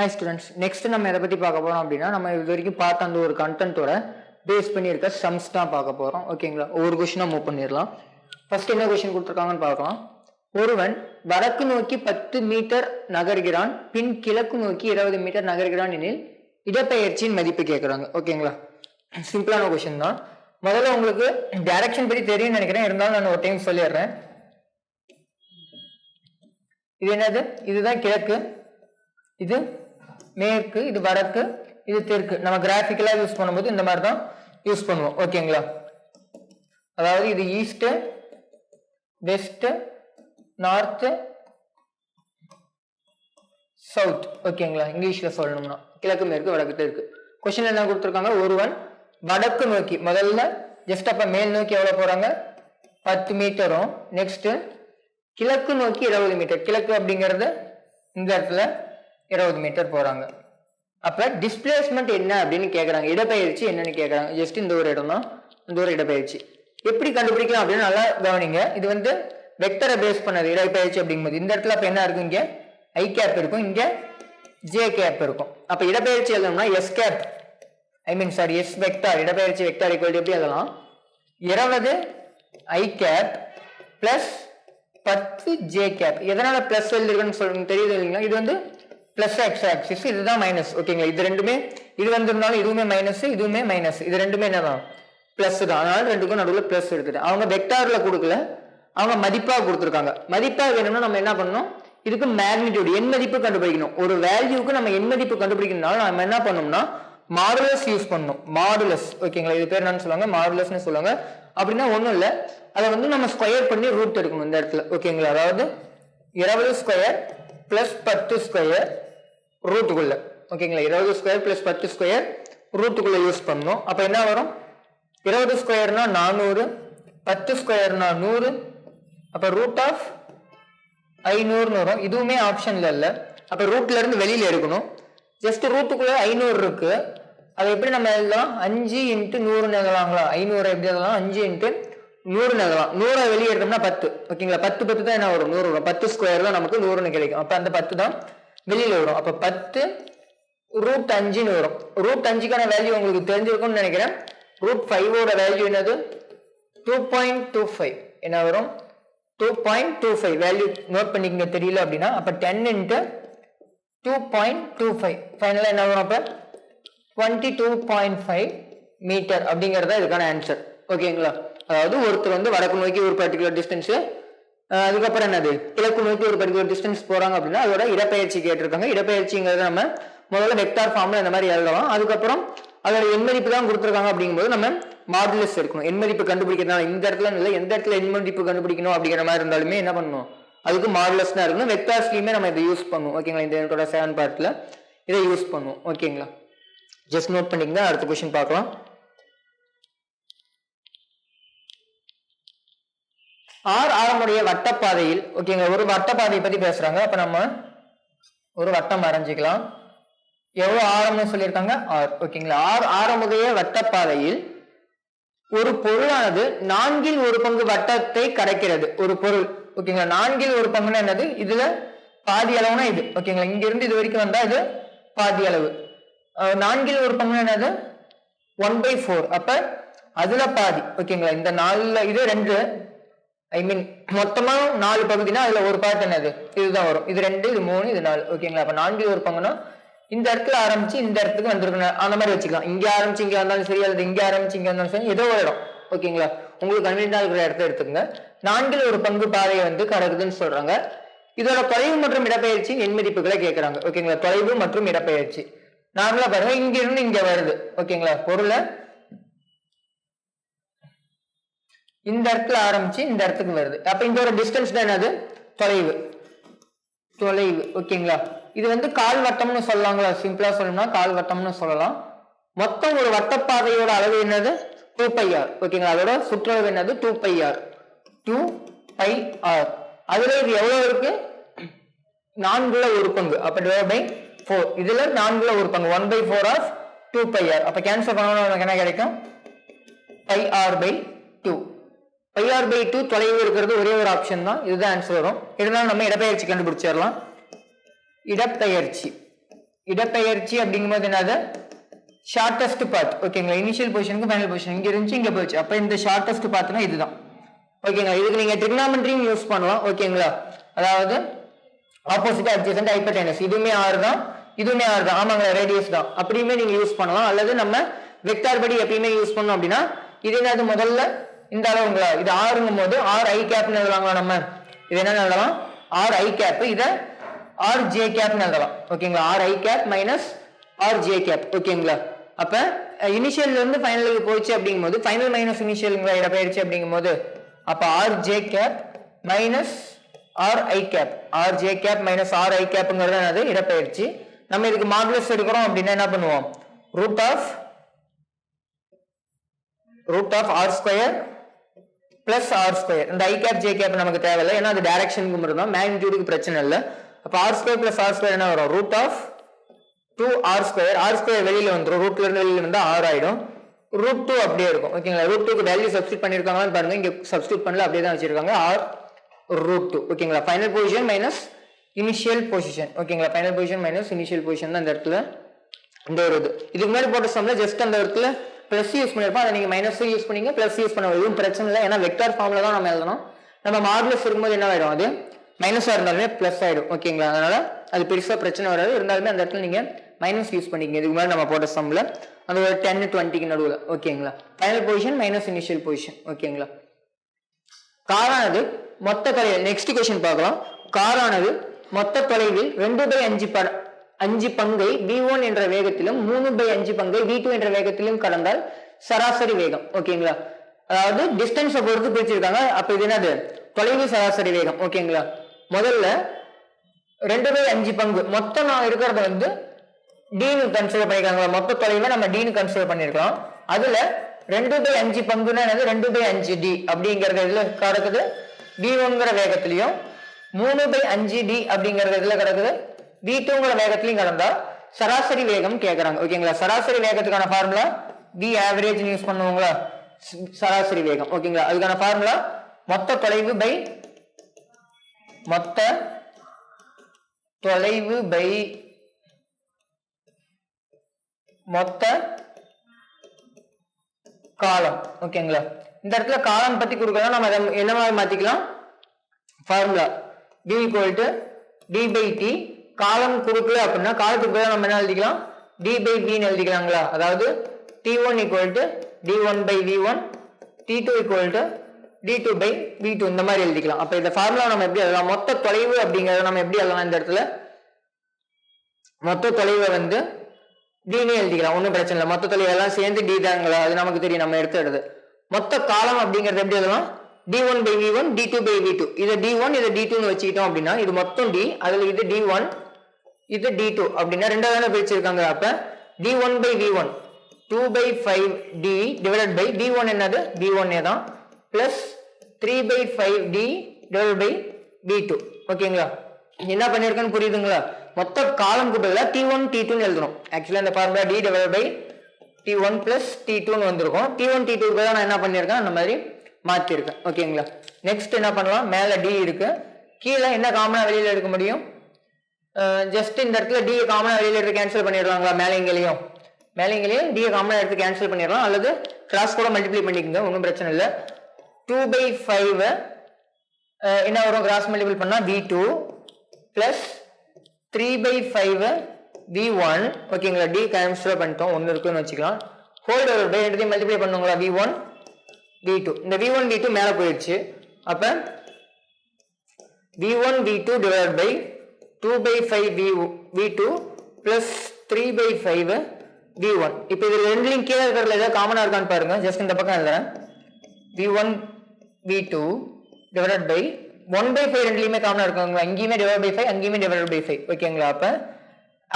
Hi students next நம்ம எதை பற்றி பார்க்க போகிறோம் அப்படின்னா நம்ம இது வரைக்கும் பார்த்த அந்த ஒரு கண்டென்ட்டோட பேஸ் பண்ணியிருக்க சம்ஸ் தான் பார்க்க போகிறோம் ஓகேங்களா ஒவ்வொரு கொஷினாக மூவ் பண்ணிடலாம். ஃபர்ஸ்ட் என்ன கொஷின் கொடுத்துருக்காங்கன்னு பார்க்கலாம். ஒருவன் வடக்கு நோக்கி பத்து மீட்டர் நகர்கிறான் பின் கிழக்கு நோக்கி இருபது மீட்டர் நகர்கிறான் எனில் இடப்பெயர்ச்சியின் மதிப்பு கேட்குறாங்க. ஓகேங்களா சிம்பிளான கொஷின் தான். முதல்ல உங்களுக்கு டைரக்ஷன் பற்றி தெரியும்னு நினைக்கிறேன். இருந்தாலும் நான் ஒரு டைம் சொல்லிடுறேன். இது என்னது? இதுதான் கிழக்கு. இது மேற்கு இது வடக்கு இது தெற்கு. நம்ம கிராஃபிக்கலா யூஸ் பண்ணும்போது இந்த மாதிரி தான் யூஸ் பண்ணுவோம் ஓகேங்களா அதாவது இது ஈஸ்ட் வெஸ்ட் நார்த் சவுத் ஓகேங்களா இங்கிலீஷ்ல சொல்லணும்னா. கிழக்கு மேற்கு வடக்கு தெற்கு. கொஸ்டின் என்ன கொடுத்துருக்காங்க? ஒருவன் வடக்கு நோக்கி முதல்ல ஜஸ்ட் அப்ப மேல் நோக்கி எவ்வளவு போறாங்க? பத்து மீட்டரும் நெக்ஸ்ட் கிழக்கு நோக்கி இருபது மீட்டர் கிழக்கு அப்படிங்கிறது இந்த இடத்துல இருபது மீட்டர் போறாங்க. அப்ப டிஸ்பிளேஸ்மெண்ட் என்ன அப்படின்னு கேக்குறாங்க. இடப்பெயர்ச்சி என்னன்னு கேக்குறாங்க. ஜஸ்ட் இந்த ஒரு இடம் தான். இந்த ஒரு இடப்பெயர்ச்சி. எப்படி கண்டுபிடிக்கலாம் அப்படின்னு நல்லா கவனிங்க. இது வந்து வெக்டரை பேஸ் பண்ணது. இடப்பெயர்ச்சி அப்படிங்கும்போது. இந்த இடத்துல அப்ப என்ன இருக்கும்? இங்க ஐ கேப் இருக்கும். இங்க ஜே கேப் இருக்கும். அப்ப இடப்பெயர்ச்சி எழுதணும்னா S cap I mean sorry S vector இடப்பெயர்ச்சி வெக்டார் ஈக்குவல் எப்படி எழுதலாம்? இருபது ஐ கேப் பிளஸ் பத்து ஜே கேப் எதனால பிளஸ் எழுதிருக்குன்னு சொல்லுங்க. தெரியுது இல்லைங்களா? இது வந்து பிளஸ் எக்ஸ் ஆக்சிஸ் இதுதான் மைனஸ் ஓகேங்களா இது ரெண்டுமே இது வந்திருந்தாலும் இதுவுமே மைனஸ் இதுவுமே மைனஸ் இது ரெண்டுமே என்னதான்? பிளஸ் தான். அதனால ரெண்டுக்கும் நடுவில் பிளஸ் எடுத்துட்டு அவங்க வெக்டார்ல கொடுக்கல அவங்க மதிப்பாக கொடுத்துருக்காங்க. மதிப்பாக வேணும்னா நம்ம என்ன பண்ணணும்? இதுக்கு மேக்னிடியூட் எண் மதிப்பு கண்டுபிடிக்கணும். ஒரு வேல்யூக்கு நம்ம எண் மதிப்பு கண்டுபிடிக்கணும்னால நம்ம என்ன பண்ணோம்னா மாடுலஸ் யூஸ் பண்ணணும். மாடுலஸ் ஓகேங்களா இது பேர் என்னன்னு சொல்லுவாங்க? மாடுலஸ்னு சொல்லுவாங்க. அப்படின்னா ஒன்றும் இல்லை. அதை வந்து நம்ம ஸ்கொயர் பண்ணி ரூட் எடுக்கணும் இந்த இடத்துல ஓகேங்களா அதாவது இருபது ஸ்கொயர் பிளஸ் பத்து ஸ்கொயர் ரூட்டுக்குள்ள ஓகேங்களா இருபது ஸ்கொயர் பிளஸ் பத்து ஸ்கொயர் ரூட்டுக்குள்ள யூஸ் பண்ணணும். அப்போ என்ன வரும்? இருபது ஸ்கொயர்னா நானூறு பத்து ஸ்கொயர்னா நூறு அப்போ ரூட் ஆஃப் ஐநூறுன்னு வரும். இதுவுமே ஆப்ஷன்ல இல்லை. அப்போ ரூட்ல இருந்து வெளியில எடுக்கணும். ஜஸ்ட் ரூட்டுக்குள்ளே ஐநூறு இருக்கு. அதை எப்படி நம்ம எழுதலாம்? அஞ்சு இன்ட்டு நூறுன்னு எழுதலாங்களா ஐநூறு எப்படி எழுதலாம்? அஞ்சு இன்ட்டு நூறு நகலாம் நூறை வெளியே எடுத்தோம்னா பத்து ஓகேங்களா பத்து பத்து தான் என்ன வரும்? நூறு வரும். பத்து ஸ்கொயர் தான் நமக்கு நூறுன்னு கிடைக்கும். அப்போ அந்த பத்து தான் வெளியில் வரும். அப்போ பத்து ரூட் அஞ்சுன்னு வரும். ரூட் அஞ்சுக்கான வேல்யூ உங்களுக்கு தெரிஞ்சிருக்கும்னு நினைக்கிறேன். ரூட் ஃபைவோட வேல்யூ என்னது? டூ பாயிண்ட் டூ ஃபைவ் என்ன வரும்? Two point two five value note பண்ணிக்கங்க. தெரியல அப்படின்னா அப்போ ten into two point two five ஃபைனலாக என்ன வரும் அப்போ? Twenty two point five meter அப்படிங்கிறது தான் இதுக்கான ஆன்சர் ஓகேங்களா அதாவது ஒருத்தர் வந்து வடக்கு நோக்கி ஒரு பர்டிகுலர் டிஸ்டன்ஸு அதுக்கப்புறம் என்னது? கிழக்கு நோக்கி ஒரு பர்டிகுலர் டிஸ்டன்ஸ் போகிறாங்க அப்படின்னா அதோட இடப்பெயர்ச்சி கேட்டிருக்காங்க. இடப்பெயர்ச்சிங்கிறத நம்ம முதல்ல வெக்டார் ஃபார்மில் இந்த மாதிரி எழுதலாம். அதுக்கப்புறம் அதோட எண்மதிப்பு தான் கொடுத்துருக்காங்க அப்படிங்கும்போது நம்ம மாடுலஸ் இருக்கணும். எண்மதிப்பு கண்டுபிடிக்கிறதுனால இந்த இடத்துல இல்லை எந்த இடத்துல எண்மதிப்பு கண்டுபிடிக்கணும் அப்படிங்கிற மாதிரி இருந்தாலுமே என்ன பண்ணணும்? அதுக்கு மாடுலஸ் தான் இருக்கணும். வெக்டார்ஸ்லயுமே நம்ம இதை யூஸ் பண்ணுவோம். ஓகேங்களா இந்த என்னோட செவன் பார்ட்டில் இதை யூஸ் பண்ணுவோம். ஓகேங்களா ஜஸ்ட் நோட் பண்ணிக்கங்க அடுத்த கொஷின் பார்க்கலாம். ஆர் ஆரமுடைய வட்டப்பாதையில் ஓகேங்க ஒரு வட்டப்பாதையை பத்தி பேசுறாங்க. அப்ப நம்ம ஒரு வட்டம் வரைஞ்சிக்கலாம். எவ்வளவு ஆரம்னு சொல்லியிருக்காங்க? ஆர். ஓகேங்களா ஆர் ஆரமுடைய வட்டப்பாதையில் ஒரு பொருளானது நான்கில் ஒரு பங்கு வட்டத்தை கடக்கிறது ஒரு பொருள். ஓகேங்களா நான்கில் ஒரு பங்குன்னா என்னது? இதுல பாதி அளவுனா இது. ஓகேங்களா இங்க இருந்து இது வரைக்கும் வந்தா இது பாதி அளவு. நான்கில் ஒரு பங்குனா என்னது? One by four. அப்ப அதுல பாதி. ஓகேங்களா இந்த நாலுல இது ரெண்டு. ஐ மீன் மொத்தமா நாலு பகுதினா அதுல ஒரு பார்ட் என்னது? இதுதான் வரும். இது ரெண்டு இது மூணு இது நாலு. ஓகேங்களா அப்ப நான்கில் ஒரு பங்குனா இந்த இடத்துல ஆரம்பிச்சு இந்த இடத்துக்கு வந்திருக்கணும் அந்த மாதிரி வச்சுக்கலாம். இங்க ஆரம்பிச்சு இங்க வந்தாலும் சரி அல்லது இங்க ஆரம்பிச்சு இங்க வந்தாலும் சரி ஏதோ ஒரு இடம். ஓகேங்களா உங்களுக்கு கன்வீனியா இருக்கிற இடத்த எடுத்துக்கங்க. நான்கில் ஒரு பங்கு பாதையை வந்து கடக்குதுன்னு சொல்றாங்க. இதோட தொலைவு மற்றும் இடப்பெயர்ச்சி எண்மதிப்புகளை கேட்கறாங்க ஓகேங்களா தொலைவு மற்றும் இடப்பெயர்ச்சி. நார்மலா பாருங்க. இங்க இருந்து இங்க வருது. ஓகேங்களா பொருளை இந்த இடத்துல ஆரம்பிச்சு இந்த இடத்துக்கு வருது. அப்ப இந்த ஒரு டிஸ்டன்ஸ் தான் என்னது? தொலைவு. தொலைவு. ஓகேங்களா இது வந்து கால் வட்டம்னு சொல்லலாங்களா? சிம்பிளா சொல்லணும்னா கால் வட்டம்னு சொல்லலாம். மொத்தம் ஒரு வட்டப்பாதையோட அளவு என்னது? டூ பை ஆர் ஓகேங்களா அதோட சுற்றளவு என்னது? Two pi R two pi R அதுல இது எவ்வளவு இருக்கு? நான்குல ஒரு பங்கு. அப்ப டிவைட் பை ஃபோர் இதுல நான்குல ஒரு பங்கு. One by four of two pi R அப்ப கேன்சல் பண்ணணும் எனக்கு என்ன கிடைக்கும்? Pi R by two pi R by two தொலைவு இருக்கிறது ஒரே ஒரு ஆப்ஷன் தான். இதுதான் ஆன்சர் வரும். இருந்தாலும் நம்ம இடப்பெயர்ச்சி கண்டுபிடிச்சிடலாம். இடப்பெயர்ச்சி. இடப்பெயர்ச்சி அப்படிங்கும்போது என்னது? ஷார்டஸ்ட் பாத் ஓகேங்களா இனிஷியல் பொசிஷனுக்கு ஃபைனல் பொசிஷன் இங்கே இருந்துச்சு இங்கே போச்சு. அப்போ இந்த ஷார்டஸ்ட் பாத்னா இதுதான். ஓகேங்களா இதுக்கு நீங்கள் ட்ரிக்னாமெண்ட்ரியும் யூஸ் பண்ணலாம். ஓகேங்களா அதாவது ஆப்போசிட் அட்ஜசன்ட் ஹைப்பர்டைனஸ் இதுவுமே ஆறு தான். இதுவுமே ஆறு தான். ஆமாங்களா? ரேடியஸ் தான். அப்படியுமே நீங்கள் யூஸ் பண்ணலாம். அல்லது நம்ம வெக்டார் படி எப்பயுமே யூஸ் பண்ணோம் அப்படின்னா இது என்னது? முதல்ல இந்த அளவுங்களா இது ஆறுங்கும் போது ஆர் ஐ கேப்னு எழுதலாங்களா நம்ம? இது என்ன எழுதலாம்? ஆர் ஐ கேப் இதை ஆர் ஜே கேப்னு எழுதலாம். ஓகேங்களா R I cap minus R J cap ஓகேங்களா அப்ப இனிஷியல்ல இருந்து ஃபைனலுக்கு போச்சு அப்படிங்கும்போது ஃபைனல் மைனஸ் இனிஷியலுங்கிற இடப்பெயர்ச்சி அப்படிங்கும்போது அப்ப R J cap minus R I cap R J cap minus R I கேப்ங்கிறது என்னது? இடப்பெயர்ச்சி நம்ம இதுக்கு மாடுலஸ் எடுக்கிறோம் அப்படின்னா என்ன பண்ணுவோம்? Root of root of R square plus R square இந்த ஐ கேப் ஜே கேப் நமக்கு தேவையில்லை. ஏன்னா அது டைரக்ஷனுக்கு மட்டும் தான் மேக்னிடியூடுக்கு பிரச்சனை இல்லை. அப்போ R square plus R square என்ன வரும்? Root of two R square R square வெளியில் வந்துடும் ரூட்ல இருந்து வெளியில் வந்தா ஆர் ஆயிடும். ரூட் டூ அப்படியே இருக்கும். ஓகேங்களா ரூட் டூக்கு வேல்யூ சப்ஸ்டிட் பண்ணியிருக்காங்களான்னு பாருங்க. இங்கே சப்ஸ்டிட் பண்ணல. அப்படியே தான் வச்சிருக்காங்க. ஆர் ரூட் டூ ஓகேங்களா final position minus initial position ஓகேங்களா final position minus initial position தான் இந்த இடத்துல. இந்த ஒரு இது. இதுக்கு முன்னாடி போட்ட சம்ல ஜஸ்ட் அந்த இடத்துல பிளஸ் யூஸ் பண்ணிருப்போம். அதை நீங்க மைனஸ் யூஸ் பண்ணீங்க பிளஸ் யூஸ் பண்ண எதுவும் பிரச்சனை இல்லை. ஏன்னா வெக்டார் ஃபார்ம்ல தான் நம்ம எழுதணும். நம்ம மாடுலஸ் இருக்கும்போது என்ன ஆயிடும்? அது மைனஸா இருந்தாலுமே பிளஸ் ஆயிடும். ஓகேங்களா அதனால அது பெருசா பிரச்சனை வராது. இருந்தாலுமே அந்த இடத்துல நீங்க மைனஸ் யூஸ் பண்ணிக்கங்க. இதுக்கு மேலே நம்ம போட்ட சம்ல அந்த ஒரு டென் டுவெண்ட்டிக்கு நடுவில். ஓகேங்களா final position minus initial position ஓகேங்களா காரானது மொத்த தொலைவில் நெக்ஸ்ட் கொஸ்டின் பார்க்கலாம். காரானது மொத்த தொலைவில் ரெண்டு பை அஞ்சு பட அஞ்சு பங்கை வி ஒன் என்ற வேகத்திலும் மூணு பை அஞ்சு பங்கை வி டூ என்ற வேகத்திலும் கடந்தால் சராசரி வேகம். ஓகேங்களா? அதாவது டிஸ்டன்ஸை பொறுத்து பிரிச்சிருக்காங்க. அப்ப இது என்னது? தொலைவு சராசரி வேகம். ஓகேங்களா? முதல்ல ரெண்டு பை அஞ்சு பங்கு. மொத்தம் நான் இருக்கிறத வந்து டீனு கன்சிடர் பண்ணிருக்காங்க மொத்த தொலைவை நம்ம டீனு கன்சிடர் பண்ணிருக்கோம் அதுல ரெண்டு பை அஞ்சு பங்குன்னா என்னது? ரெண்டு பை அஞ்சு டி அப்படிங்கறது இதுல கிடக்குது? டி ஒன்கிற வேகத்திலையும் மூணு பை அஞ்சு டி அப்படிங்கறது இதுல கிடக்குது? வி டூங்கிற வேகத்திலையும் கலந்தா சராசரி வேகம் கேட்குறாங்க ஓகேங்களா சராசரி வேகத்துக்கான ஃபார்முலா வி ஆவரேஜ் யூஸ் பண்ணுவோங்களா? சராசரி வேகம். ஓகேங்களா அதுக்கான ஃபார்முலா மொத்த தொலைவு பை மொத்த தொலைவு பை மொத்த காலம். ஓகேங்களா இந்த இடத்துல காலம் பத்தி கொடுக்கலாம். நம்ம அதை என்ன மாதிரி மாத்திக்கலாம்? Formula T equal to D by T காலம் கொடுக்கல அப்படின்னா காலத்துக்கு பதிலா நம்ம என்ன எழுதிக்கலாம்? டி பை பின்னு எழுதிக்கலாங்களா? அதாவது T one equal to D one by V one T two equal to D two by V two இந்த மாதிரி எழுதிக்கலாம். அப்ப இந்த ஃபார்முலா நம்ம எப்படி எழுதலாம்? மொத்த தொலைவு அப்படிங்கறத நம்ம எப்படி எழுதலாம் இந்த இடத்துல? மொத்த தொலைவை வந்து டினே எழுதிக்கலாம். ஒன்றும் பிரச்சனை இல்லை. மொத்த தொலைவு எல்லாம் சேர்ந்து டி தாங்களா? அது நமக்கு தெரியும். நம்ம எடுத்துடுறது மொத்த காலம் அப்படிங்கறது எப்படி எழுதலாம்? D one by V one D two by V two இதை டி ஒன் இதை டி டூன்னு வச்சுக்கிட்டோம் அப்படின்னா இது மொத்தம் டி அதில் இது டி ஒன் இது டி டூ அப்படின்னா ரெண்டாவது தானே பிரிச்சிருக்காங்க. அப்ப D one by V one two by five D divided by D one என்னது? டி ஒன்னே தான். Plus three by five D divide by D two ஓகேங்களா என்ன பண்ணியிருக்கேன்னு புரியுதுங்களா? மொத்த காலம் பதிலாக டி ஒன் டி டூன்னு எழுதணும். ஆக்சுவலா இந்த formula D divide by D one plus D டூன்னு வந்திருக்கும். டி ஒன் டி டூக்கு தான் நான் என்ன பண்ணியிருக்கேன் அந்த மாதிரி மாற்றிருக்கேன் ஓகேங்களா நெக்ஸ்ட் என்ன பண்ணலாம்? மேலே டி இருக்கு. கீழே என்ன காமனாக வெளியில் எடுக்க முடியும்? ஜஸ்ட் இந்த இடத்துல டிஏ காமனாக வெளியில் எடுத்து கேன்சல் பண்ணிடுவாங்களா மேலேங்களையும் மேலேங்களையும் டிஏ காமனாக எடுத்து கேன்சல் பண்ணிடலாம். அல்லது கிராஸ் கூட மல்டிப்ளை பண்ணிக்கோங்க. ஒன்றும் பிரச்சனை இல்லை. டூ பை ஃபைவ் என்ன வரும்? கிராஸ் மல்டிபிள் பண்ணால் V two plus three by five V one ஓகேங்களா டி கேன்சல் பண்ணிட்டோம். ஒன்று இருக்குன்னு வச்சுக்கலாம். ஹோல்டு பை எடுத்து மல்டிப்ளை பண்ணுங்களா? வி ஒன் வி டூ இந்த வி ஒன் வி டூ மேலே போயிடுச்சு. அப்போ V one V two divide by two by five V V two plus three by five V one இப்போ இது ரெண்டுலையும் கீழே இருக்கிறதுல ஏதாவது காமனாக இருக்கான்னு பாருங்க. ஜஸ்ட் இந்த பக்கம் எழுதுறேன். V one v two divided by one by five ரெண்டுலையுமே காமனாக இருக்காங்க அங்கேயுமே டிவைட் பை ஃபைவ் அங்கேயுமே டிவைட் பை ஃபைவ் ஓகேங்களா அப்போ?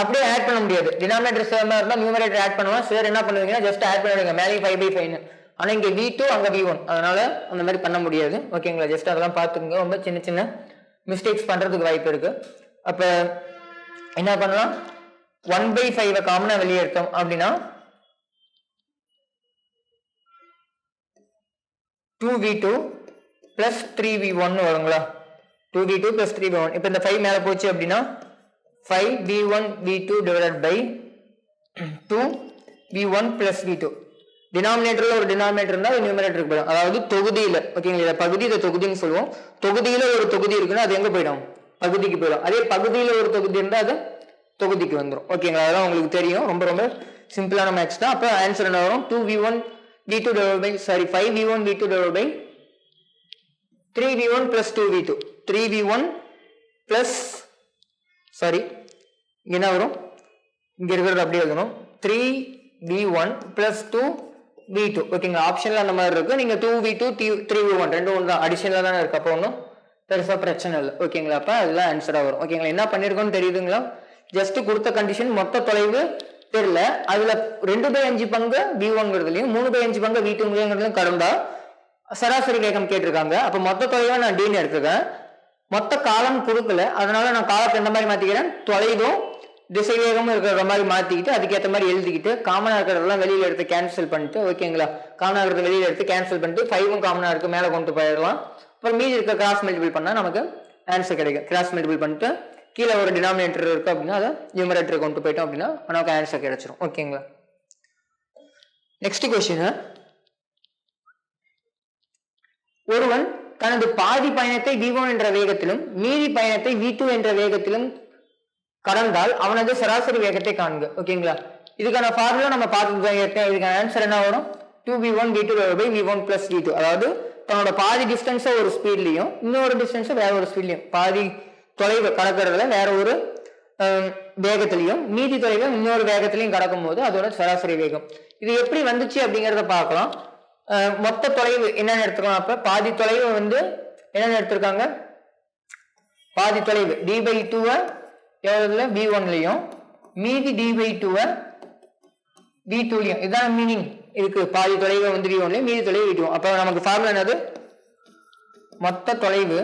அப்படியே ஆட் பண்ண முடியாது. டினாமினேட்டர் சேமாக இருந்தால் நியூமரேட்டர் ஆட் பண்ணுவோம் சார் என்ன பண்ணுவீங்கன்னா ஜஸ்ட் ஆட் பண்ணிடுங்க. மேலே ஃபைவ் பை ஃபைவ்னு ஆனால் இங்கே வி டூ அங்கே வி ஒன் அதனால் அந்த மாதிரி பண்ண முடியாது. ஓகேங்களா? ஜஸ்ட் அதெல்லாம் பார்த்துக்குங்க. ரொம்ப சின்ன சின்ன மிஸ்டேக்ஸ் பண்ணுறதுக்கு வாய்ப்பு இருக்குது அப்போ என்ன பண்ணலாம்? ஒன் பை ஃபைவை காமனாக வெளியே எடுத்தோம் அப்படின்னா two v two plus three v ஒன்னு வருங்களா? Two v two plus three v one இப்போ இந்த ஃபைவ் மேலே போச்சு அப்படின்னா five v one v two divided by two v one plus v two டினாமினேட்டரில் ஒரு டினாமினேட்டர் இருந்தால் நியூமரேட்டருக்கு போயிடும். அதாவது தொகுதியில் ஓகேங்களா இதை பகுதி இதை தொகுதின்னு சொல்லுவோம். தொகுதியில் ஒரு தொகுதி இருக்குன்னா அது எங்கே போயிடும்? பகுதிக்கு போயிடும். அதே பகுதியில் ஒரு தொகுதி இருந்தால் அது தொகுதிக்கு வந்துடும் ஓகேங்களா அதெல்லாம் உங்களுக்கு தெரியும். ரொம்ப ரொம்ப சிம்பிளான மேட்ச் தான். அப்போ ஆன்சர் என்ன வரும்? Two v one v two divide by sorry five v one v two divide by three v one plus two v two three v one plus sorry இங்கே என்ன வரும்? இங்கே இருக்கிறது அப்படியே எழுதணும் three v one plus two v two ஓகேங்களா ஆப்ஷனில் அந்த மாதிரி இருக்குது நீங்கள் two v two three v one ரெண்டு ஒன்று தான் அடிஷனலாக தானே இருக்குது அப்போ ஒன்றும் பெருசாக பிரச்சனை இல்லை. ஓகேங்களா? அப்போ அதெல்லாம் ஆன்சராக வரும். ஓகேங்களா? என்ன பண்ணியிருக்கோன்னு தெரியுதுங்களா? ஜஸ்ட் கொடுத்த கண்டிஷன் மொத்த தொலைவு தெரியல. அதில் ரெண்டு பை அஞ்சு பங்கு பிஓங்கிறதுலையும் ஒன்ங்கிறதுலையும் மூணு பை அஞ்சு பங்கு வீட்டு டூங்கிறதுலையும் கடந்தா சராசரி வேகம் கேட்டிருக்காங்க. அப்போ மொத்த தொலைவாக நான் டீன் எடுத்துக்கேன் மொத்த காலம் கொடுக்கல. அதனால நான் காலத்தை எந்த மாதிரி மாற்றிக்கிறேன் தொலைவும் திசைவேகமும் இருக்கிற மாதிரி மாற்றிக்கிட்டு அதுக்கேற்ற மாதிரி எழுதிக்கிட்டு காமனாக இருக்கிறதெல்லாம் வெளியில் எடுத்து கேன்சல் பண்ணிட்டு ஓகேங்களா காமனாக இருக்கிறத வெளியில் எடுத்து கேன்சல் பண்ணிட்டு ஃபைவும் காமனாக இருக்கு மேலே கொண்டு போயிடலாம். அப்புறம் மீதி இருக்க கிராஸ் மல்டிபிள் பண்ணால் நமக்கு ஆன்சர் கிடைக்கும். கிராஸ் மல்டிபிள் பண்ணிட்டு கீழே ஒரு டினாமினேட்டர் இருக்குது அப்படின்னா அதை நியூமரேட்டர் கொண்டு போயிட்டோம் அப்படின்னா நமக்கு ஆன்சர் கிடைச்சிரும். ஓகேங்களா நெக்ஸ்ட் கொஸ்டின் ஒருவன் தனது பாதி பயணத்தை v1 என்ற வேகத்திலும் மீதி பயணத்தை v2 என்ற வேகத்திலும் கடந்தால் அவனது சராசரி வேகத்தை காண்க. ஓகேங்களா இதுக்கான ஃபார்முலா நம்ம பார்த்துட்டு தான் இருக்கேன். இதுக்கான ஆன்சர் என்ன வரும்? Two v one v two by v one plus v two அதாவது தன்னோட பாதி டிஸ்டன்ஸை ஒரு ஸ்பீட்லையும் இன்னொரு டிஸ்டன்ஸை வேற ஒரு ஸ்பீட்லையும் பாதி தொலைவு கடக்கிறதுல வேற ஒரு வேகத்திலையும் மீதி தொலைவை இன்னொரு வேகத்திலையும் கடக்கும் போது அதோட சராசரி வேகம். இது எப்படி வந்துச்சு அப்படிங்கிறத பார்க்கலாம். மொத்த தொலைவு என்னென்ன எடுத்துக்கலாம் அப்ப. பாதி தொலைவு வந்து என்னென்ன எடுத்திருக்காங்க? பாதி தொலைவு. டி பை டூவை எவ்வளவுல? பி ஒன்லையும் மீதி டி பை டூவை பி டூலையும் இதுதான் மீனிங் இதுக்கு பாதி தொலைவு வந்து வி ஒன்லையும் மீதி தொலைவு வி டூ அப்போ நமக்கு ஃபார்முலா என்னது? மொத்த தொலைவு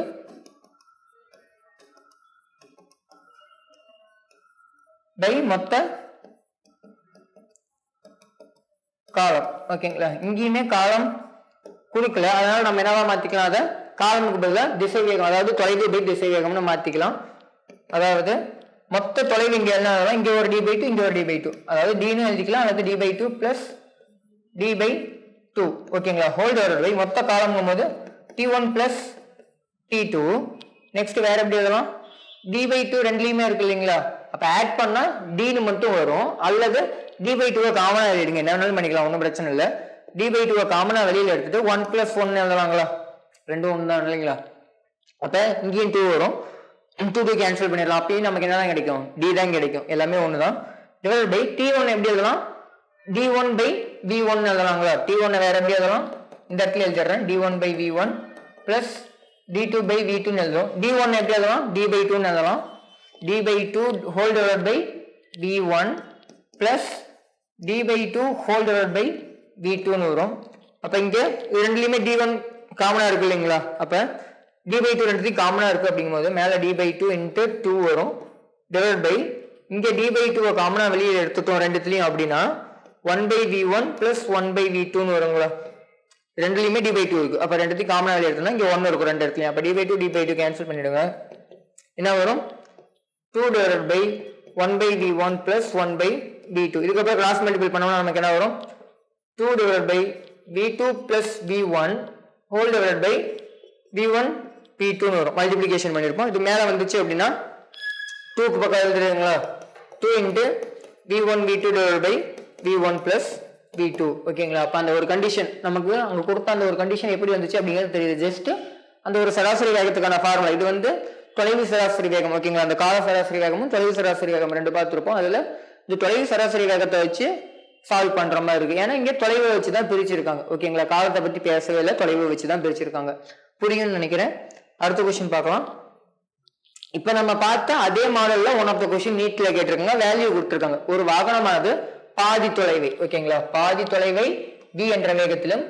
பை மொத்த காலம் ஓகேங்களா இங்கேயுமே காலம் குறிக்கல அதனால நம்ம என்னவா மாத்திக்கலாம்? அதை காலமுக்கு பதிலாக திசை வேகம் அதாவது தொலைவு பை திசை வேகம்னு மாத்திக்கலாம். அதாவது மொத்த தொலைவு இங்கே என்ன இங்கே ஒரு டி பை டூ இங்கே ஒரு டி பை டூ அதாவது டின்னு எழுதிக்கலாம் அல்லது d by two plus d by two ஓகேங்களா ஹோல்ட் வர்றது பை மொத்த காலம்ங்கும் போது d one plus d two next வேற எப்படி எழுதலாம்? டி பை டூ ரெண்டுலேயுமே இருக்கு இல்லைங்களா? அப்போ ஆட் பண்ணால் டின்னு மட்டும் வரும். அல்லது டி பை டூவை காமனாக எழுதிடுங்க. என்ன வேணாலும் பண்ணிக்கலாம் ஒன்றும் பிரச்சனை இல்லை. டி பை டூவை காமனாக வெளியில் எடுத்துட்டு ஒன் பிளஸ் ஒன் எழுதலாங்களா? ரெண்டும் ஒன்று தான் இல்லைங்களா? அப்போ இங்கேயும் டூ வரும். டூ டூ கேன்சல் பண்ணிடலாம். அப்பயும் நமக்கு என்ன தான் கிடைக்கும்? டி தான் கிடைக்கும். எல்லாமே ஒன்று தான் டிவைட் பை டி ஒன் எப்படி எழுதலாம்? D one by v one எழுதலாங்களா D one வேற எப்படி எழுதலாம்? இந்த இடத்துல எழுதிடுறேன். D one by v one plus d two by v டூன்னு எழுதும் டி ஒன் எப்படி எழுதலாம்? டி பை டூன்னு எழுதலாம். D by two whole divide by v one plus d by two whole divide by v டூன்னு வரும். அப்போ இங்கே ரெண்டுலேயுமே டி ஒன் காமனாக இருக்கு இல்லைங்களா? அப்போ டி பை டூ ரெண்டு காமனாக இருக்கு அப்படிங்கும்போது மேலே d by two into two வரும். டிவைட் பை இங்கே டி பை டூவை காமனாக வெளியே எடுத்துட்டோம் ரெண்டுத்துலையும் அப்படின்னா one by v one plus one by v டூன்னு வருங்களா? ரெண்டுலையுமே டி பை டூ இருக்குது அப்போ ரெண்டுத்தையும் காமனாக வெளியே எடுத்தோம்னா இங்கே ஒன்று இருக்கும் ரெண்டு இடத்துலையும். அப்போ d by two d by two cancel பண்ணிவிடுங்க என்ன வரும்? Two divide by one by v one plus one by v two இதுக்கப்புறம் கிராஸ் மல்டிபிள் பண்ணோம்னா நமக்கு என்ன வரும்? Two divide by v two plus v one whole divide by v one b டூன்னு வரும். மல்டிப்ளிகேஷன் பண்ணியிருப்போம் இது மேலே வந்துச்சு அப்படின்னா டூக்கு பக்கம் எழுதுறீங்களா two into v one v two divide by v one plus v two ஓகேங்களா? அப்போ அந்த ஒரு கண்டிஷன் நமக்கு அங்கே கொடுத்த அந்த ஒரு கண்டிஷன் எப்படி வந்துச்சு அப்படிங்கிறது தெரியுது. ஜஸ்ட்டு அந்த ஒரு சராசரி வேகத்துக்கான ஃபார்முலா இது வந்து தொலைவு சராசரி வேகம். ஓகேங்களா? அந்த கால சராசரி வேகமும் தொலைவு சராசரி வேகம் ரெண்டு பார்த்துருப்போம். அதில் இந்த தொலைவு சராசரி வேகத்தை வச்சு சால்வ் பண்ணுற மாதிரி இருக்குது ஏன்னா இங்கே தொலைவை வச்சு தான் பிரிச்சிருக்காங்க. ஓகேங்களா? காலத்தை பற்றி பேசவே இல்லை. தொலைவை வச்சு தான் பிரிச்சிருக்காங்க. புரியும்னு நினைக்கிறேன். அடுத்த கொஷின் பார்க்கலாம். இப்போ நம்ம பார்த்த அதே மாடலில் ஒன் ஆஃப் த கொஷின் நீட்டில் கேட்டிருக்காங்க வேல்யூ கொடுத்துருக்காங்க. ஒரு வாகனமானது பாதி தொலைவை ஓகேங்களா பாதி தொலைவை வி என்ற வேகத்திலும்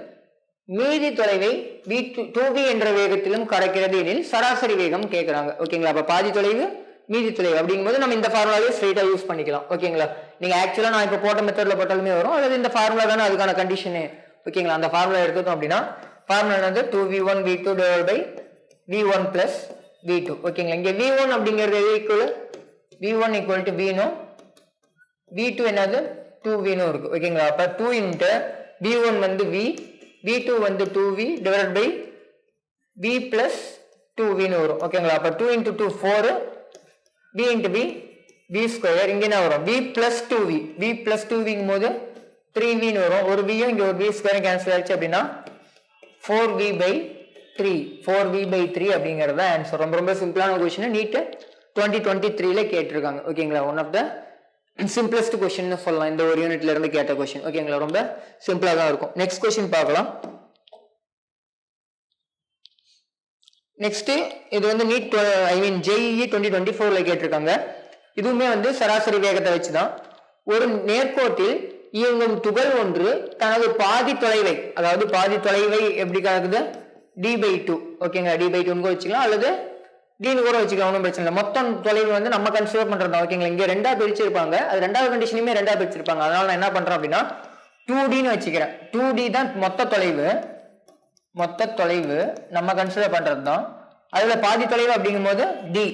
மீதி தொலைவை வி டூ வி என்ற வேகத்திலும் கடக்கிறது எனில் சராசரி வேகம் கேட்குறாங்க. ஓகேங்களா அப்போ பாதி தொலைவு மீதி தொலைவு அப்படிங்கும்போது நம்ம இந்த ஃபார்முலாவே ஸ்ட்ரெயிட்டாக யூஸ் பண்ணிக்கலாம். ஓகேங்களா நீங்கள் ஆக்சுவலாக நான் இப்போ போட்ட மெத்தடில் போட்டாலுமே வரும். அல்லது இந்த ஃபார்முலா தானே அதுக்கான கண்டிஷனு ஓகேங்களா அந்த ஃபார்முலா எடுத்துட்டோம் அப்படின்னா ஃபார்முலா வந்து two v one v two divide by v one plus v two ஓகேங்களா இங்கே வி ஒன் அப்படிங்கிறது equal v one equal to Vino v two என்னது? டூ வின்னு இருக்கு. ஓகேங்களா அப்போ டூ இன்ட்டு வி ஒன் வந்து வி வி டூ வந்து two v divide by v plus two வின்னு வரும். ஓகேங்களா அப்போ two into two four v into b v square இங்கே என்ன வரும்? V plus two v v plus two விங்கும் போது த்ரீ வின்னு வரும். ஒரு வியும் இங்கே ஒரு வி ஸ்கொயரும் கேன்சல் ஆயிடுச்சு அப்படின்னா four v by three four v by three அப்படிங்கிறது ஆன்சர் ரொம்ப ரொம்ப சிம்பிளான கொஷின் நீட்டு டுவெண்ட்டி டுவெண்ட்டி த்ரீல கேட்டிருக்காங்க ஓகேங்களா one of the simplest question சொல்லலாம். இந்த ஒரு யூனிட்ல இருந்து கேட்ட கொஷின் ஓகேங்களா ரொம்ப சிம்பிளா தான் இருக்கும். நெக்ஸ்ட் கொஷின் பார்க்கலாம். நெக்ஸ்ட் இது வந்து NEET I mean JEE twenty twenty ஃபோர்ல கேட்டிருக்காங்க. இதுவுமே வந்து சராசரி வேகத்தை வச்சுதான். ஒரு நேர்கோட்டில் இயங்கும் துகள் ஒன்று தனது பாதி தொலைவை அதாவது பாதி தொலைவை எப்படி கணக்குது டி பை டூ ஓகேங்க டி பை டூன்னு கூட வச்சுக்கலாம். அல்லது டீனு கூட வச்சுக்கலாம். ஒன்றும் பிரச்சனை இல்லை. மொத்தம் தொலைவு வந்து நம்ம கன்சிடர் பண்ணுறோம் தான் ஓகேங்களா இங்கே ரெண்டாக பிரிச்சிருப்பாங்க. அது ரெண்டாவது கண்டிஷனையுமே ரெண்டாக பிரிச்சிருப்பாங்க. அதனால நான் என்ன பண்ணுறோம் அப்படின்னா டூ டின்னு வச்சுக்கிறேன். டூ டி தான் மொத்த தொலைவு. மொத்த தொலைவு நம்ம கன்சிடர் பண்ணுறது தான் அதில் பாதி தொலைவு அப்படிங்கும்போது டி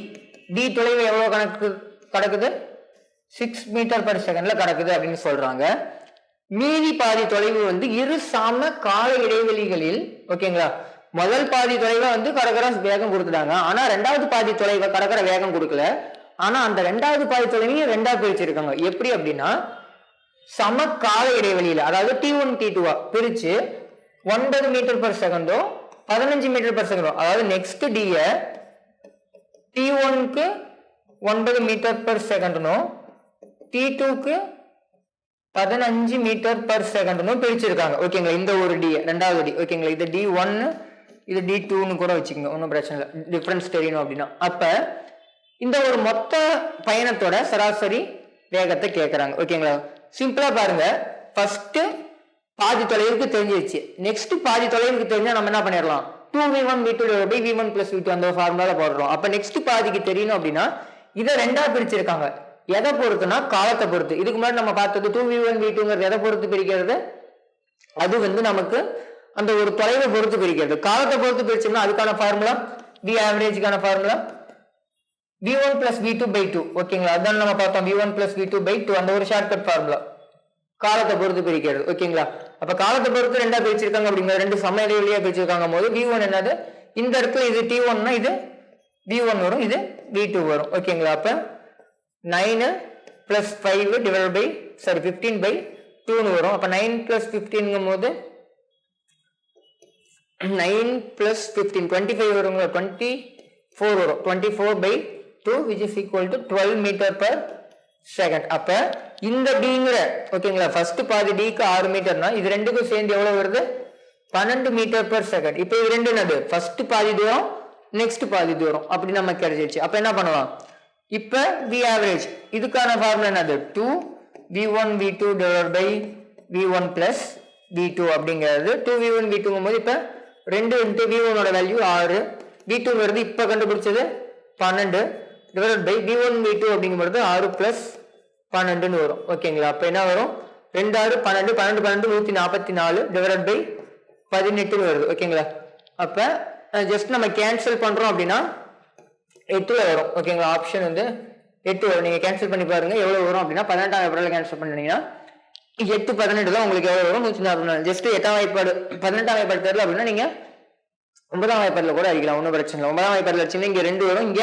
டி தொலைவு எவ்வளோ கணக்கு கிடக்குது? சிக்ஸ் மீட்டர் பர் செகண்டில் கிடக்குது அப்படின்னு சொல்கிறாங்க மீதி பாதி தொலைவு வந்து இரு சாம கால இடைவெளிகளில் ஓகேங்களா முதல் பாதி தொலைவை வந்து கடற்கர வேகம் கொடுத்துட்டாங்க. ஆனால் ரெண்டாவது பாதி தொலைவை கடற்கர வேகம் கொடுக்கல. ஆனால் அந்த ரெண்டாவது பாதி தொலைவையும் ரெண்டாக பிரிச்சிருக்காங்க. எப்படி அப்படின்னா சம கால இடைவெளியில் அதாவது டி ஒன் டி டூவா பிரித்து ஒன்பது மீட்டர் பர் செகண்டோ பதினஞ்சு மீட்டர் பர் செகண்டோ அதாவது நெக்ஸ்ட் டியை டி ஒன்க்கு ஒன்பது மீட்டர் பர் செகண்ட்னும் டி டூக்கு பதினஞ்சு மீட்டர் பர் செகண்ட்னும் பிரிச்சிருக்காங்க. ஓகேங்களா? இந்த ஒரு டி ரெண்டாவது டி ஓகேங்களா? இது டி ஒன்னு இது டி டூன்னு கூட வச்சுக்கோங்க ஒன்றும் பிரச்சனை இல்லை. டிஃப்ரென்ஸ் தெரியணும் அப்படின்னா. அப்போ இந்த ஒரு மொத்த பயணத்தோட சராசரி வேகத்தை கேட்குறாங்க ஓகேங்களா சிம்பிளாக பாருங்க. ஃபஸ்ட்டு பாதி தொலைவுக்கு தெரிஞ்சிருச்சு. நெக்ஸ்ட் பாதி தொலைவுக்கு தெரிஞ்சால் நம்ம என்ன பண்ணிடலாம்? Two v one v two by v one plus v two அந்த ஃபார்முலால போடுறோம் அப்போ நெக்ஸ்ட் பாதிக்கு தெரியணும் அப்படின்னா இதை ரெண்டாக பிரிச்சிருக்காங்க. எதை பொறுத்துனா காலத்தை பொறுத்து. இதுக்கு முன்னாடி நம்ம பார்த்தது டூ வி ஒன் வி டூங்கிறது எதை பொறுத்து பிரிக்கிறது? அது வந்து நமக்கு அந்த ஒரு தொலைவை பொறுத்து பிரிக்கிறது. காலத்தை பொறுத்து பிரிச்சோம்னா அதுக்கான formula we ஆவரேஜுக்கான formula v one plus v two by two ஓகேங்களா அதான் நம்ம பார்த்தோம். V one plus v two by two அந்த ஒரு ஷார்ட்கட் ஃபார்முலா காலத்தை பொறுத்து பிரிக்கிறது. ஓகேங்களா அப்ப காலத்தை பொறுத்து ரெண்டா பிரிச்சிருக்காங்க அப்படிங்கிற ரெண்டு சம இடைவெளியா பிரிச்சிருக்காங்க போது வி ஒன் என்னது? இந்த இடத்துல இது டி ஒன்னா இது வி ஒன் வரும் இது வி டூ வரும். ஓகேங்களா அப்ப nine plus five divide by sorry fifteen by டூன்னு வரும். அப்ப நைன் பிளஸ் ஃபிஃப்டீன்ங்கும் போது nine plus fifteen twenty five வருங்க டுவெண்ட்டி ஃபோர் வரும். Twenty four by two which is equal to twelve metre per second அப்போ இந்த டிங்கிற ஓகேங்களா ஃபர்ஸ்ட் பாதி டிக்கு ஆறு மீட்டர்னா இது ரெண்டுக்கும் சேர்ந்து எவ்வளோ வருது? பன்னெண்டு மீட்டர் பர் செகண்ட் இப்போ இது ரெண்டு என்னது? ஃபர்ஸ்ட் பாதி தூரம் நெக்ஸ்ட் பாதி தூரம். அப்படி நம்ம கிடைச்சிருச்சு. அப்போ என்ன பண்ணலாம்? இப்போ வி ஆவரேஜ் இதுக்கான ஃபார்முலா என்னது? Two v one v two divide by v one plus v two அப்படிங்கிறது. டூ வி ஒன் வி டூங்கும் போது இப்போ ரெண்டு இன்ட்டு வி ஒனோட வேல்யூ ஆறு. வி டூங்கிறது இப்போ கண்டுபிடிச்சது பன்னெண்டு. Divide by v one v two அப்படிங்கும்போது ஆறு ப்ளஸ் பன்னெண்டுன்னு வரும். ஓகேங்களா? அப்போ என்ன வரும்? ரெண்டு ஆறு பன்னெண்டு பன்னெண்டு பன்னெண்டு நூற்றி நாற்பத்தி நாலு டிவைட் பை பதினெட்டுன்னு வருது. ஓகேங்களா? அப்போ ஜஸ்ட் நம்ம கேன்சல் பண்ணுறோம் அப்படின்னா எட்டில் வரும். ஓகேங்களா? ஆப்ஷன் வந்து எட்டு வரும். நீங்கள் கேன்சல் பண்ணி பாருங்கள் எவ்வளோ வரும் அப்படின்னா பதினெட்டாம் ஏப்ரல் கேன்சல் பண்ணிங்கன்னா எட்டு பதினெட்டு தான் உங்களுக்கு எவ்வளவு வரும்? நூற்றி நாற்பது நாள். ஜஸ்ட் எட்டாம் வாய்ப்பாடு பதினெட்டாம் வாய்ப்பாடு தெரியல அப்படின்னா நீங்க ஒன்பதாம் வாய்ப்பாடுல கூட அடிக்கலாம் ஒன்றும் பிரச்சனை இல்லை. ஒன்பதாம் வாய்ப்பாடுல வச்சுன்னா இங்க ரெண்டு வரும் இங்க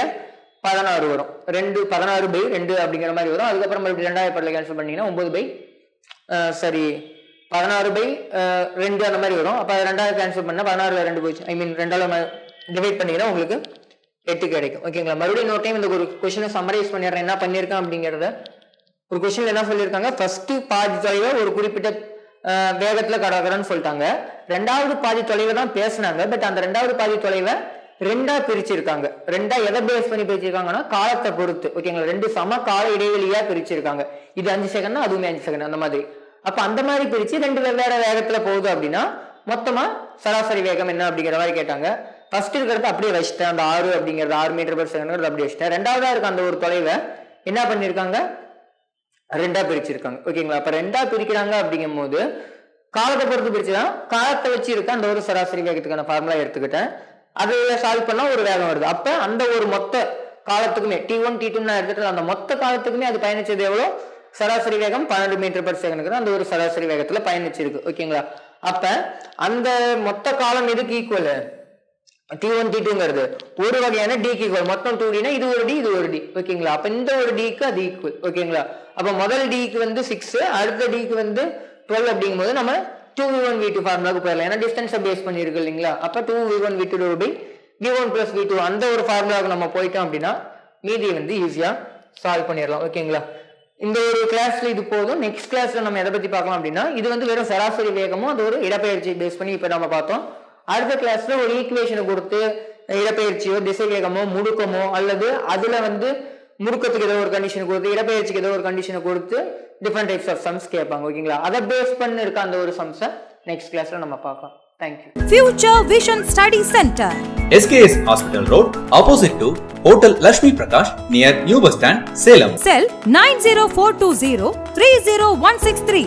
பதினாறு வரும். ரெண்டு பதினாறு பை ரெண்டு அப்படிங்கிற மாதிரி வரும். அதுக்கப்புறம் மறுபடியும் ரெண்டாம் வாய்ப்பாடுல கேன்சல் பண்ணீங்கன்னா ஒன்பது பை சரி பதினாறு பை ரெண்டு அந்த மாதிரி வரும். அப்போ ரெண்டாவது கேன்சல் பண்ணால் பதினாறுல ரெண்டு போச்சு. ஐ மீன் ரெண்டாவது டிவைட் பண்ணிங்கன்னா உங்களுக்கு எட்டு கிடைக்கும். ஓகேங்களா மறுபடியும் இன்னொரு டைம் இந்த ஒரு கொஷினை சம்மரைஸ் பண்ணிடுறேன். என்ன பண்ணியிருக்கேன் அப்படிங்கிறத ஒரு கொஸ்டின்ல என்ன சொல்லியிருக்காங்க? ஃபர்ஸ்ட் பாதி தொலைவை ஒரு குறிப்பிட்ட வேகத்தில் வேகத்துல சொல்லிட்டாங்க. ரெண்டாவது பாதி தொலைவை தான் பேசுனாங்க. பட் அந்த ரெண்டாவது பாதி தொலைவை ரெண்டா பிரிச்சிருக்காங்க. ரெண்டா எதை பேஸ் பண்ணி பிரிச்சிருக்காங்கன்னா காலத்தை பொறுத்து. ஓகேங்களா ரெண்டு சம கால இடைவெளியா பிரிச்சிருக்காங்க. இது அஞ்சு செகண்ட்னா அதுவுமே அஞ்சு செகண்ட் அந்த மாதிரி. அப்ப அந்த மாதிரி பிரிச்சு ரெண்டு வெவ்வேறு வேகத்துல போகுது அப்படின்னா மொத்தமா சராசரி வேகம் என்ன அப்படிங்கிற மாதிரி கேட்டாங்க. ஃபர்ஸ்ட் இருக்கிறது அப்படியே வச்சுட்டேன். அந்த ஆறு அப்படிங்கிறது ஆறு மீட்டர் பர் செகண்ட் அப்படியே வச்சுட்டேன். ரெண்டாவதா இருக்க அந்த ஒரு தொலைவை என்ன பண்ணிருக்காங்க? ரெண்டா பிரிச்சிருக்காங்க. ஓகேங்களா அப்ப ரெண்டா பிரிக்கிறாங்க அப்படிங்கும் போது காலத்தை பொறுத்து பிரிச்சுதான் காலத்தை வச்சு இருக்க அந்த ஒரு சராசரி வேகத்துக்கான ஃபார்முலா எடுத்துக்கிட்டேன். அதை சால்வ் பண்ணா ஒரு வேகம் வருது. அப்ப அந்த ஒரு மொத்த காலத்துக்குமே டி ஒன் டி டூ நான் அந்த மொத்த காலத்துக்குமே அது பயணிச்சது எவ்வளோ? சராசரி வேகம் பன்னெண்டு மீட்டர் பர் செகண்டுக்கு அந்த ஒரு சராசரி வேகத்துல பயணிச்சிருக்கு. ஓகேங்களா அப்ப அந்த மொத்த காலம் எதுக்கு ஈக்குவல் டி ஒன் டி டூங்கிறது ஒரு வகையான டிக்கு ஈக்குவல் மொத்தம் டூ டினா இது ஒரு டி இது ஒரு டி ஓகேங்களா அப்ப இந்த ஒரு டிக்கு அது ஈக்குவல் ஓகேங்களா அப்ப முதல் டிக்கு வந்து சிக்ஸ் அடுத்த டிக்கு வந்து டுவெல் அப்படிங்கும்போது நம்ம two v one v two ஃபார்முலாக்கு போயிடலாம். ஏன்னா டிஸ்டன்ஸை பேஸ் பண்ணியிருக்கு இல்லைங்களா? அப்ப two v one v two by v one plus v two அந்த ஒரு ஃபார்முலாவுக்கு நம்ம போயிட்டோம் அப்படின்னா மீதி வந்து ஈஸியா சால்வ் பண்ணிடலாம். ஓகேங்களா இந்த ஒரு கிளாஸ்ல இது போதும். நெக்ஸ்ட் கிளாஸ்ல நம்ம எதை பத்தி பார்க்கலாம் அப்படின்னா இது வந்து வெறும் சராசரி வேகமும் அது ஒரு இடப்பெயர்ச்சி பேஸ் பண்ணி இப்ப நம்ம பார்த்தோம். அடுத்த கிளாஸ்ல ஒரு ஈக்குவேஷனை கொடுத்து இடப்பெயர்ச்சியோ திசை வேகமோ முடுக்கமோ அல்லது அதுல வந்து முடுக்கத்துக்கு ஏதோ ஒரு கண்டிஷன் கொடுத்து இடப்பெயர்ச்சிக்கு ஏதோ ஒரு கண்டிஷனை கொடுத்து டிஃப்ரெண்ட் டைப்ஸ் ஆஃப் சம்ஸ் கேட்பாங்க ஓகேங்களா அதை பேஸ் பண்ணி இருக்க அந்த ஒரு சம்ஸை நெக்ஸ்ட் கிளாஸ்ல நம்ம பார்க்கலாம் thank you Future Vision Study Center. SKS Hospital Road, opposite to Hotel Lashmi Prakash, near New Bus Stand, Salem. Cell 90420 30163.